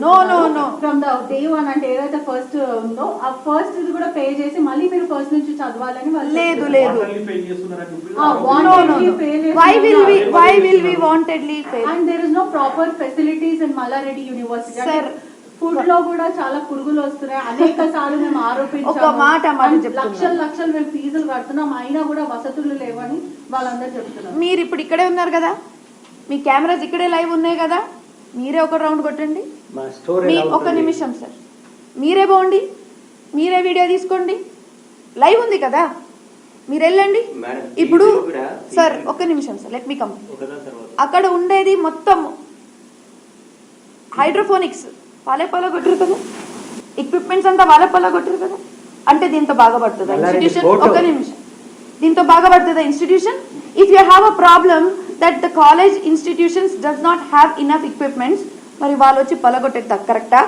No no no from the day one అంటే ఏదైతే first ఉందో ఆ ఫస్ట్ ఇది కూడా పే చేసి మళ్ళీ మీరు ఫస్ట్ నుంచి చదవాలని వాళ్ళు లేదు. లేదు. Why will we. Why will we wantedly fail and there is no proper facilities in Malla Reddy university Sir. ఫుడ్లో కూడా చాలా పురుగులు వస్తున్నాయి. అనేక సార్లు మేము ఆరోపించాము. లక్షలు లక్షలు మేము ఫీజులు కడుతున్నాం. అయినా కూడా వసతులు లేవని వాళ్ళందరూ చెప్తున్నారు. మీరు ఇప్పుడు ఇక్కడే ఉన్నారు కదా? మీ కెమెరాస్ ఇక్కడే లైవ్ ఉన్నాయి కదా? మీరే ఒక రౌండ్ కొట్టండి. మా స్టోర్ ఒక? నిమిషం సార్ మీరే పోండి. మీరే వీడియో తీసుకోండి. లైవ్ ఉంది కదా. మీరు వెళ్ళండి. ఇప్పుడు సార్ ఒక్క నిమిషం సార్ లెట్ మీ కమ్ అక్కడ ఉండేది మొత్తం హైడ్రోఫోనిక్స్ వాళ్ళే పొల కొట్టరు కదా. ఎక్విప్మెంట్స్ అంతా వాళ్ళే పొల కొట్టరు కదా. అంటే దీంతో బాగా పడుతుందా ఇన్స్టిట్యూషన్. ఒక నిమిషం. దీంతో బాగా పడుతుందా institution if you have a problem that the college institutions does not have enough equipments మరి వాళ్ళు వచ్చి పలగొట్టేద్దా కరెక్టా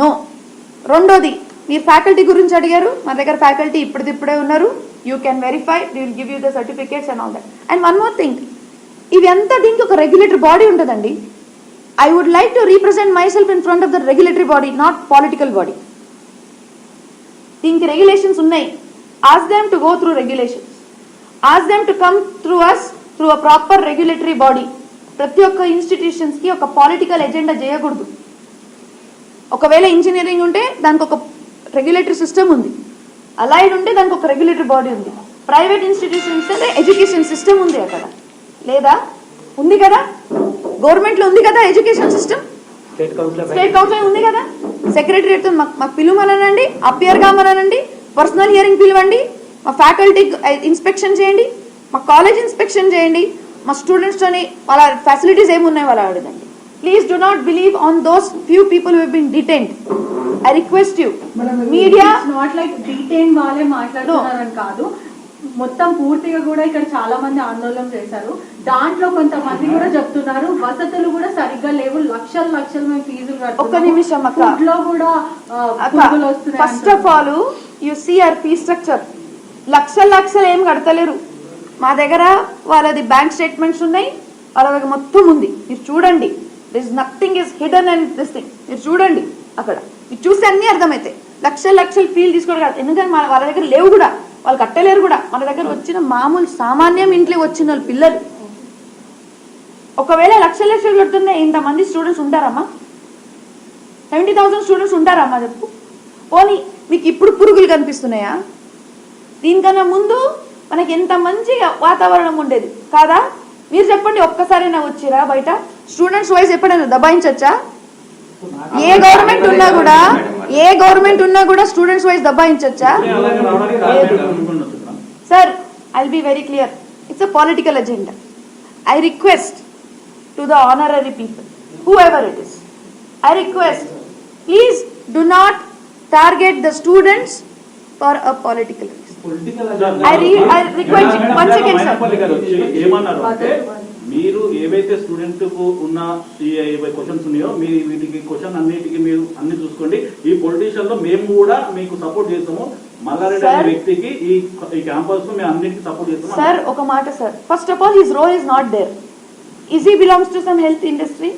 నో రెండోది మీరు ఫ్యాకల్టీ గురించి అడిగారు? మా దగ్గర ఫ్యాకల్టీ ఇప్పుడిప్పుడే ఉన్నారు. You can verify will give you the certificates and all that and one more thing ఇవి దీనికి ఒక రెగ్యులేటరీ బాడీ ఉంటుందండి. I would like to represent myself in front of the regulatory body not political body దీనికి regulations ఉన్నాయి. Ask them to go through regulations ask them to come through us through a proper regulatory body ప్రతి ఒక్క ఇన్స్టిట్యూషన్స్కి ఒక political agenda చేయకూడదు. ఒకవేళ engineering ఉంటే దానికి ఒక రెగ్యులేటరీ సిస్టమ్ ఉంది. అలైడ్ ఉంటే దానికి ఒక రెగ్యులేటరీ బాడీ ఉంది. ప్రైవేట్ ఇన్స్టిట్యూషన్స్ అంటే ఎడ్యుకేషన్ సిస్టమ్ ఉంది అక్కడ. లేదా? ఉంది కదా? గవర్నమెంట్లో ఉంది కదా ఎడ్యుకేషన్ సిస్టమ్ స్టేట్ కౌన్సిల్ ఉంది కదా? సెక్రటరియట్ మాకు మాకు పిలువమనండి అపియర్ కామనండి పర్సనల్ హియరింగ్ పిలవండి మా ఫ్యాకల్టీ ఇన్స్పెక్షన్ చేయండి మా కాలేజ్ ఇన్స్పెక్షన్ చేయండి మా స్టూడెంట్స్ తోని వాళ్ళ ఫెసిలిటీస్ ఏమున్నాయి వాళ్ళ అడగండి. Please do not believe on those few people who been detained I request you media not like detain వాళ్ళే మాట్లాడుతున్నారని కాదు. మొత్తం పూర్తిగా కూడా ఇక్కడ చాలా మంది ఆందోళన చేశారు. దాంట్లో కొంతమంది కూడా చెప్తున్నారు. వసతులు కూడా సరిగ్గా లేవు. లక్షలు లక్షలు మేము ఫీజులు ఒక్క నిమిషం లో కూడా first of all you see our fee structure లక్షల లక్షలు ఏం కడతలేరు. మా దగ్గర వాళ్ళది బ్యాంక్ స్టేట్మెంట్స్ ఉన్నాయి. వాళ్ళ దగ్గర మొత్తం ఉంది. మీరు చూడండి. This nothing is hidden and this thing మీరు చూడండి అక్కడ. మీరు చూస్తే అన్ని అర్థమవుతాయి లక్షల లక్షలు ఫీల్ తీసుకోవడం కాదు. ఎందుకంటే మన వాళ్ళ దగ్గర లేవు కూడా. వాళ్ళు కట్టలేరు కూడా. మన దగ్గర వచ్చిన మామూలు సామాన్యం ఇంట్లో వచ్చిన వాళ్ళు పిల్లలు. ఒకవేళ లక్ష లక్షలు కడుతున్న ఇంతమంది స్టూడెంట్స్ ఉంటారమ్మా. సెవెంటీ థౌసండ్ స్టూడెంట్స్ ఉంటారమ్మా చెప్పు. పోనీ మీకు ఇప్పుడు పురుగులు కనిపిస్తున్నాయా? దీనికన్నా ముందు మనకి ఎంత మంచి వాతావరణం ఉండేది. కాదా? మీరు చెప్పండి ఒక్కసారైనా వచ్చిరా బయట? స్టూడెంట్స్ వైజ్ ఎప్పుడైనా దబాయించచ్చా? ఏ గవర్నమెంట్ ఉన్నా కూడా ఏ గవర్నమెంట్ ఉన్నా కూడా students wise దబాయించచ్చా? Sir I'll be very clear it's a political agenda I request to the honorary people whoever it is I request please do not target the students for a political is ఏమన్నారు అంటే మీరు ఏవైతే స్టూడెంట్కు ఉన్న questions ఉన్నాయో మీరు వీటికి question అన్నిటికీ మీరు అన్ని చూసుకోండి. ఈ పొలిటీషియన్లో మేము కూడా మీకు సపోర్ట్ చేస్తాము. సార్ ఒక మాట sir first of all his role is not there is he belongs to some health industry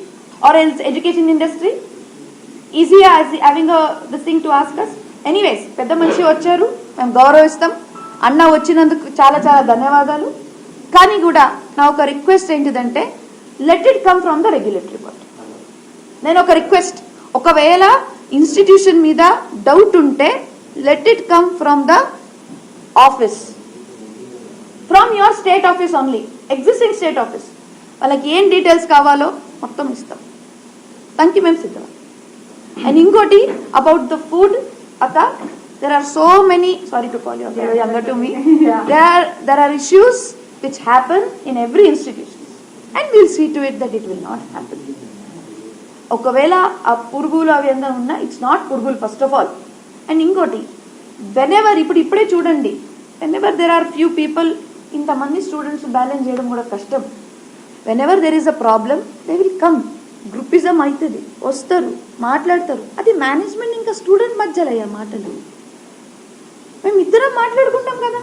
or else education industry is he having this thing to ask us anyways పెద్ద మనిషి వచ్చారు. మేము గౌరవిస్తాం. అన్న వచ్చినందుకు చాలా చాలా ధన్యవాదాలు. కానీ కూడా నా ఒక రిక్వెస్ట్ ఏంటిదంటే let it come from the regulatory body నేను ఒక రిక్వెస్ట్ ఒకవేళ ఇన్స్టిట్యూషన్ మీద డౌట్ ఉంటే let it come from the office from your state office only existing state office వాళ్ళకి ఏం డీటెయిల్స్ కావాలో మొత్తం ఇస్తాం. దానికి మేము సిద్ధం అండ్ ఇంకోటి అబౌట్ ద ఫుడ్ అత అక్క there are so many sorry to call you younger to me there are there are issues which happen in every institution and will see to it that it will not happen ఒకవేళ ఆ పురుగులు అవి ఎంత ఉన్నా it's not పురుగులు first of all and ఇంకోటి whenever ఇప్పుడు ఇప్పుడే చూడండి whenever there are few people ఇంతమంది స్టూడెంట్స్ బ్యాలెన్స్ చేయడం కూడా కష్టం. Whenever there is a problem they will come groupism అవుతుంది వస్తారు మాట్లాడతారు. అది మేనేజ్మెంట్ ఇంకా స్టూడెంట్ మధ్యలో అయ్యా మాటలు. మేము ఇద్దరం మాట్లాడుకుంటాం కదా.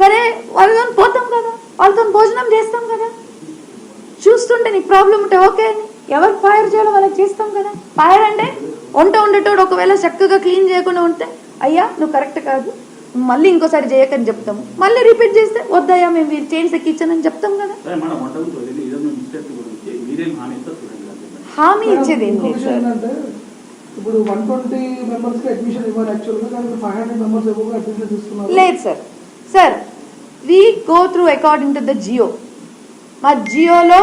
సరే వాళ్ళతో పోతాం కదా. వాళ్ళతో భోజనం చేస్తాం కదా. చూస్తుంటే నీకు ప్రాబ్లం ఉంటే ఓకే అని. ఎవరు ఫైర్ చేయాలో వాళ్ళకి చేస్తాం కదా. ఫైర్ అంటే వంట ఉండేటోడు ఒకవేళ చక్కగా క్లీన్ చేయకుండా ఉంటే అయ్యా నువ్వు కరెక్ట్ కాదు. మళ్ళీ ఇంకోసారి చేయకని చెప్తాము. మళ్ళీ రిపీట్ చేస్తే వద్దయ్యా మేము వీరు చైన్స్ ఎక్కించానని చెప్తాం కదా. మీరేం హామీ ఇచ్చేది ఏం లేదు సార్ ఇప్పుడు వన్ ట్వంటీ మెంబర్స్ అడ్మిషన్ ఇవ్వాలి యాక్చువల్గా కానీ ఫైవ్ హండ్రెడ్ మెంబర్స్ ఎక్కువగా అడ్మిషన్ తీసుకున్నారు. లేదు sir sir we go through according to the GO మా జియోలో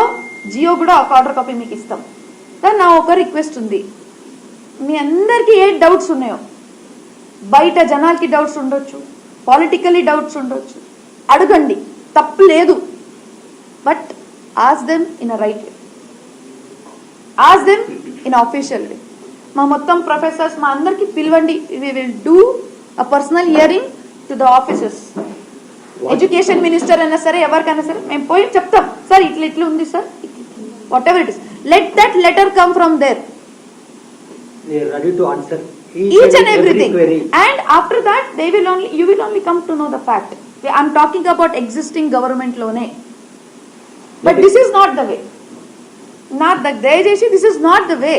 జియో కూడా ఒక ఆర్డర్ కాపీ మీకు ఇస్తాం. కానీ నా ఒక రిక్వెస్ట్ ఉంది. మీ అందరికీ ఏ డౌట్స్ ఉన్నాయో? బయట జనాలకి డౌట్స్ ఉండొచ్చు పాలిటికల్లీ డౌట్స్ ఉండొచ్చు. అడగండి తప్పు లేదు. But ask them in a right way ask them in official way మా మొత్తం ప్రొఫెసర్స్ మా అందరికి పిలవండి we will do a personal hearing to the offices education minister అయినా సరే ఎవరికైనా సరే మేము పోయి చెప్తాం సార్ ఇట్లా ఇట్లా ఉంది sir whatever it is let that letter come from there everything query. and after that they will only you will only come to know the fact i'm talking about existing government lone but Let this is not the way not the దయచేసి this is not the way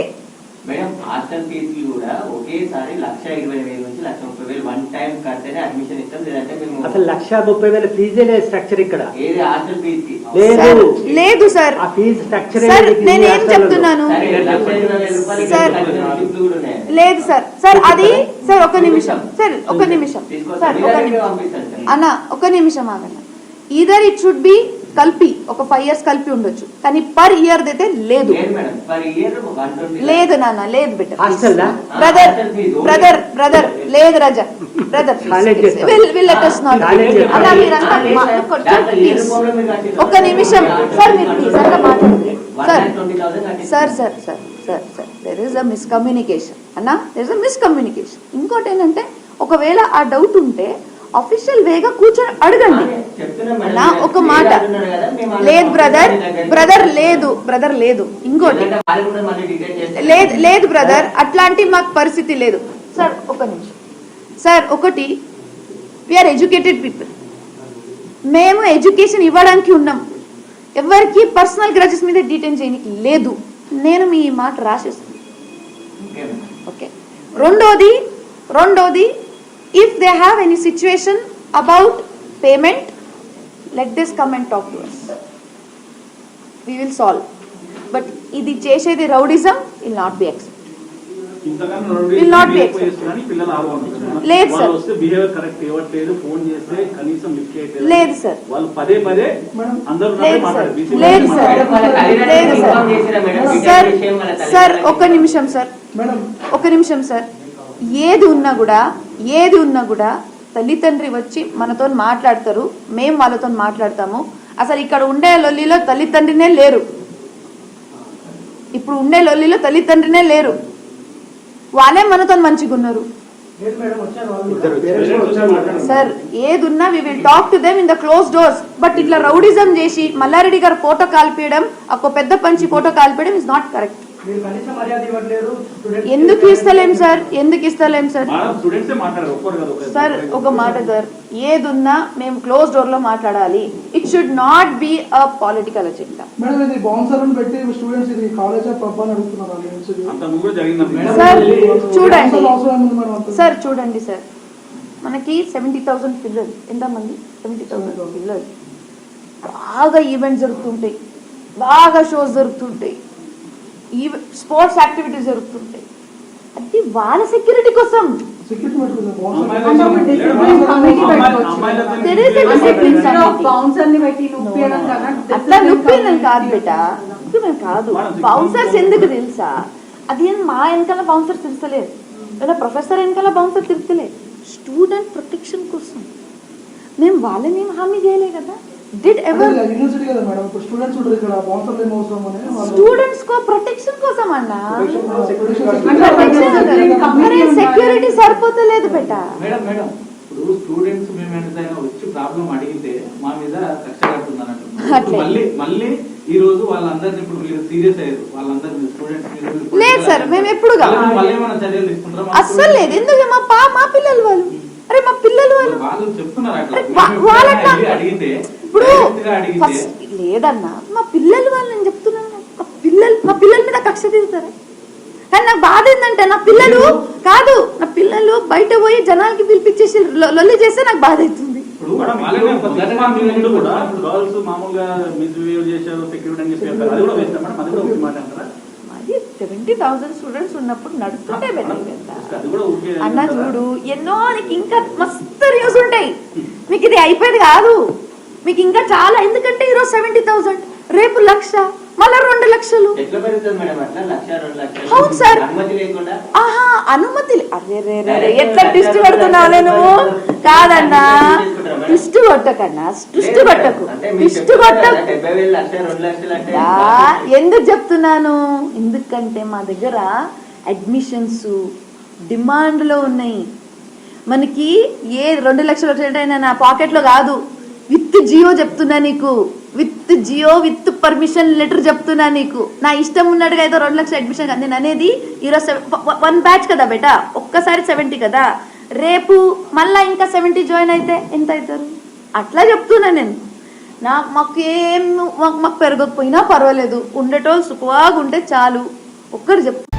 madam hostel ఫీజులు కూడా ఒకేసారి లక్ష ఇరవై వేల నుంచి లక్ష ముప్పై వేలు one time కడితేనే అడ్మిషన్ ఇస్తాం. లేదంటే మేము అసలు లక్ష ముప్పై వేల ఫీజే లేదు స్ట్రక్చర్ ఇక్కడ. ఏది హాస్టల్ ఫీజ్కి లేదు. సార్ లేదు సార్. ఆ ఫీజు స్ట్రక్చర్ సార్ నేనేం చెప్తున్నాను? సరే లేదు సార్. సార్ అది సార్? ఒక నిమిషం. సార్? ఒక నిమిషం. సార్ ఒక నిమిషం. అన్న ఒక నిమిషం ఆగన్న ఈదర్ ఇట్ షుడ్ బి కలిపి ఒక ఫైవ్ ఇయర్స్ కలిపి ఉండొచ్చు. కానీ పర్ ఇయర్ అయితే లేదు. లేదు నాన్న లేదు బిడ్డ? బ్రదర్. బ్రదర్ బ్రదర్ లేదు రజా. బ్రదర్. అలా మీరంతా? ఒక్క నిమిషం. సార్ మీరు ప్లీజ్ అట్లా మాట్లాడండి. Sir sir sir sir sir there is a miscommunication అన్న దెర్ ఇస్ అ మిస్కమ్యూనికేషన్ ఇంకోటి ఏంటంటే ఒకవేళ ఆ డౌట్ ఉంటే అఫీషియల్ వేగా కూర్చొని అడగండి. అన్న ఒక మాట అలా లేదు బ్రదర్ బ్రదర్ లేదు బ్రదర్ లేదు. ఇంకోటి లేదు లేదు బ్రదర్ అట్లాంటి మాకు పరిస్థితి లేదు. సార్ ఒక నిమిషం. సార్ ఒకటి వీఆర్ ఎడ్యుకేటెడ్ పీపుల్ మేము ఎడ్యుకేషన్ ఇవ్వడానికి ఉన్నాం. ఎవరికి పర్సనల్ గ్రజెస్ మీద డీటెయిన్ చేయడానికి లేదు. నేను మీ మాట రాసేస్తాను. ఓకే రెండోది రెండోది if they have any situation about payment let this come and talk to us we will solve but ఇది చేసేది rowdyism will not be Will be ఎక్కువ చేస్తున్నారని పిల్లలు ఆరోపణ లేదు సార్. లేదు సార్. వాళ్ళు పదే పదే మేడం. అందరూ లేదు సార్. సార్. సార్. ఒక్క నిమిషం సార్ ఒక నిమిషం సార్ ఏది ఉన్నా కూడా ఏది ఉన్నా కూడా తల్లిదండ్రి వచ్చి మనతో మాట్లాడతారు మేము వాళ్ళతో మాట్లాడతాము. అసలు ఇక్కడ ఉండే లొల్లిలో తల్లిదండ్రినే లేరు. ఇప్పుడు ఉండే లొల్లిలో తల్లిదండ్రినే లేరు. వాళ్ళే మనతో మంచిగా ఉన్నారు సార్ ఏదున్నా we will talk to them in the close doors but ఇట్లా రౌడిజం చేసి మల్లారెడ్డి గారు ఫోటో కాల్పేయడం ఒక పెద్ద పంచి ఫోటో కాల్పేయడం ఇస్ నాట్ కరెక్ట్ ఎందుకు ఇస్తలేం సార్? ఎందుకు ఇస్తలేం సార్. సార్ ఒక మాట సార్. ఏదున్నా మేము క్లోజ్ డోర్లో మాట్లాడాలి. It should not be a political agenda madam ఇది బౌన్సర్లను పెట్టి స్టూడెంట్స్ ఇది కాలేజ్ పబ్ అని అడుగుతున్నారు వాళ్ళు ఇన్స్టిట్యూట్. అంత ముందు జరిగింది? మేడం, సార్ చూడండి? సార్ చూడండి సార్ మనకి సెవెంటీ థౌసండ్ పిల్లలు. ఎంతమంది? సెవెంటీ థౌసండ్ పిల్లలు. బాగా ఈవెంట్స్ జరుగుతుంటాయి. బాగా షోస్ జరుగుతుంటాయి. ఈవ స్పోర్ట్స్ యాక్టివిటీస్ జరుగుతుంటాయి. అది వాళ్ళ సెక్యూరిటీ కోసం. అట్లా నొప్పిందని కాదు నొప్పిమని కాదు. బౌన్సర్స్ ఎందుకు తెలుసా? అది ఏం మా వెనకాల బౌన్సర్ తిరుగుతలేదు లేదా ప్రొఫెసర్ వెనకాల బౌన్సర్ తిరుగుతలేదు స్టూడెంట్ ప్రొటెక్షన్ కోసం. మేము వాళ్ళని ఏం హామీ చేయలే కదా? డిడ్ ఎవర్ యూనివర్సిటీ కదా మేడం. ఇప్పుడు స్టూడెంట్స్ ఉంటారు ఇక్కడ బౌన్సర్లు ఏం అవసరం అని స్టూడెంట్స్ కో ప్రొటెక్షన్ కోసం అన్నా? సెక్యూరిటీ సరిపోతలేదు బేట. మేడం మేడం ఇప్పుడు స్టూడెంట్స్ మేము ఏదైనా వచ్చి ప్రాబ్లం అడిగితే మా మీద కక్ష కడుతుంది. అన్నట్టు మళ్ళీ మళ్ళీ ఈ రోజు వాళ్ళందరినీ ఇప్పుడు మీరు సీరియస్ అయ్యారు. వాళ్ళందరినీ స్టూడెంట్స్ లేదు సార్, మేము ఎప్పుడుగా. మళ్ళీ ఏమైనా చర్యలు తీసుకుంటారా? అస్సలు లేదు. ఎందుకు? మా పా మా పిల్లలు వాళ్ళు. అరే మా పిల్లలు వాళ్ళు. వాళ్ళు చెప్తున్నారు అట్లా. వెళ్ళి అడిగితే ఇప్పుడు లేదన్నా మా పిల్లలు వాళ్ళు నేను చెప్తున్నాను. పిల్లలు మా పిల్లల మీద లక్ష తీరుతారా కానీ నాకు బాధ ఏంటంటే నా పిల్లలు కాదు నా పిల్లలు బయట పోయి జనాలకి పిలిపించేసి లొల్లి చేస్తే నాకు బాధ అవుతుంది. అది సెవెంటీ థౌసండ్ స్టూడెంట్స్ ఉన్నప్పుడు నడుస్తుంటే బెటర్ కదా. అన్న? చూడు ఎన్నో నీకు ఇంకా మస్తు న్యూస్ ఉంటాయి. మీకు ఇది అయిపోయేది కాదు. మీకు ఇంకా చాలా ఎందుకంటే ఈరోజు సెవెంటీ థౌసండ్ రేపు లక్ష మళ్ళా రెండు లక్షలు. అవును సార్. ఆహా అనుమతి అరే రే ఎట్లా ట్విస్ట్ కొడుతున్నావులే నువ్వు? కాదన్నా. ట్విస్ట్ ట్విస్ట్ ట్విస్ట్ వేలు లక్ష రెండు లక్షలు అంటే యా, ఎందుకు చెప్తున్నాను? ఎందుకంటే మా దగ్గర అడ్మిషన్స్ డిమాండ్లో ఉన్నాయి. మనకి ఏ రెండు లక్షలు వచ్చేటైనా నా పాకెట్లో కాదు. విత్ జియో చెప్తున్నా నీకు. With GO with permission letter చెప్తున్నా నీకు. నా ఇష్టం ఉన్నట్టుగా అయితే రెండు లక్షల అడ్మిషన్ కానీ నేను అనేది ఈరోజు వన్ బ్యాచ్ కదా బేట? ఒక్కసారి సెవెంటీ కదా? రేపు మళ్ళా ఇంకా సెవెంటీ జాయిన్ అయితే ఎంత అవుతారు? అట్లా చెప్తున్నా నేను. నా మాకు ఏం మాకు మాకు పెరగకపోయినా పర్వాలేదు. ఉండేటోళ్ళు సుఖవాగా ఉంటే చాలు. ఒక్కరు చెప్తా